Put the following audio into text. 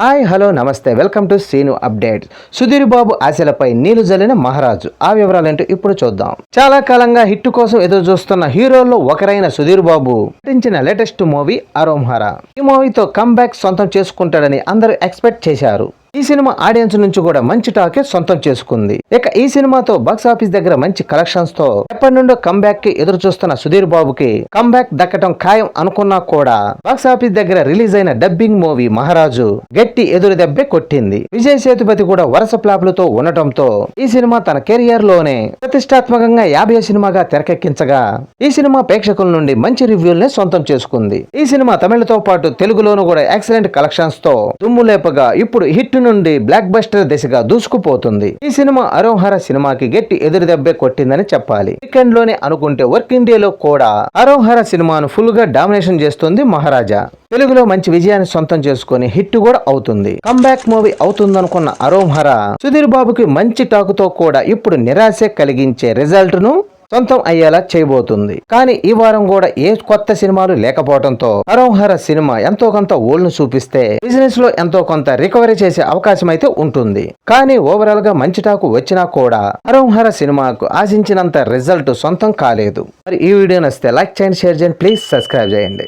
Hi hello నమస్తే. Welcome to Seenu update. Sudheer Babu ఆశలపై నీళ్ళు జల్లిన మహారాజు. ఆ వివరాలేంటో ఇప్పుడు చూద్దాం. చాలా కాలంగా హిట్ కోసం ఎదురు చూస్తున్న హీరోల్లో ఒకరైన సుధీర్ బాబు నటించిన లేటెస్ట్ మూవీ అరోంహరా ఈ మూవీతో కమ్బ్యాక్ సొంతం చేసుకుంటాడని అందరూ ఎక్స్పెక్ట్ చేశారు. ఈ సినిమా ఆడియన్స్ నుంచి కూడా మంచి టాకే సొంతం చేసుకుంది. ఇక ఈ సినిమాతో బాక్స్ ఆఫీస్ దగ్గర మంచి కలెక్షన్స్తో ఎప్పటి నుండో కంబ్యాక్కి ఎదురు చూస్తున్న సుధీర్ బాబుకి కంబ్యాక్ దక్కటం ఖాయం అనుకున్నా కూడా బాక్స్ ఆఫీస్ దగ్గర రిలీజ్ అయిన డబ్బింగ్ మూవీ మహారాజు గట్టి ఎదురు దెబ్బే కొట్టింది. విజయ్ సేతుపతి కూడా వరుస ఫ్లాప్లతో ఉండటంతో ఈ సినిమా తన కెరియర్లోనే ప్రతిష్టాత్మకంగా యాభై సినిమాగా తెరకెక్కించగా ఈ సినిమా ప్రేక్షకుల నుండి మంచి రివ్యూల్ని సొంతం చేసుకుంది. ఈ సినిమా తమిళతో పాటు తెలుగులోను కూడా ఎక్సలెంట్ కలెక్షన్స్తో దుమ్ములేపగా ఇప్పుడు హిట్ నుండి బ్లాక్ బస్టర్ దిశగా దూసుకుపోతుంది. ఈ సినిమా అరోహర సినిమాకి గట్టి ఎదురు దెబ్బే కొట్టిందని చెప్పాలి. వీకెండ్లోనే అనుకుంటే వర్క్ ఇండియాలో కూడా అరోహర సినిమాను ఫుల్గా డామినేషన్ చేస్తుంది మహారాజా. తెలుగులో మంచి విజయాన్ని సొంతం చేసుకుని హిట్ కూడా అవుతుంది. కంబ్యాక్ మూవీ అవుతుందనుకున్న అరోహర సుధీర్ బాబుకి మంచి టాకుతో కూడా ఇప్పుడు నిరాశ కలిగించే రిజల్ట్ను సొంతం అయ్యేలా చేయబోతుంది. కానీ ఈ వారం కూడా ఏ కొత్త సినిమాలు లేకపోవడంతో హరోహర సినిమా ఎంతో కొంత ఓల్డ్ను చూపిస్తే బిజినెస్లో ఎంతో కొంత రికవరీ చేసే అవకాశం అయితే ఉంటుంది. కానీ ఓవరాల్గా మంచి టాకు వచ్చినా కూడా హరోహర సినిమాకు ఆశించినంత రిజల్ట్ సొంతం కాలేదు. మరి ఈ వీడియో నచ్చితే లైక్ చేయండి షేర్ చేయండి ప్లీజ్ సబ్స్క్రైబ్ చేయండి.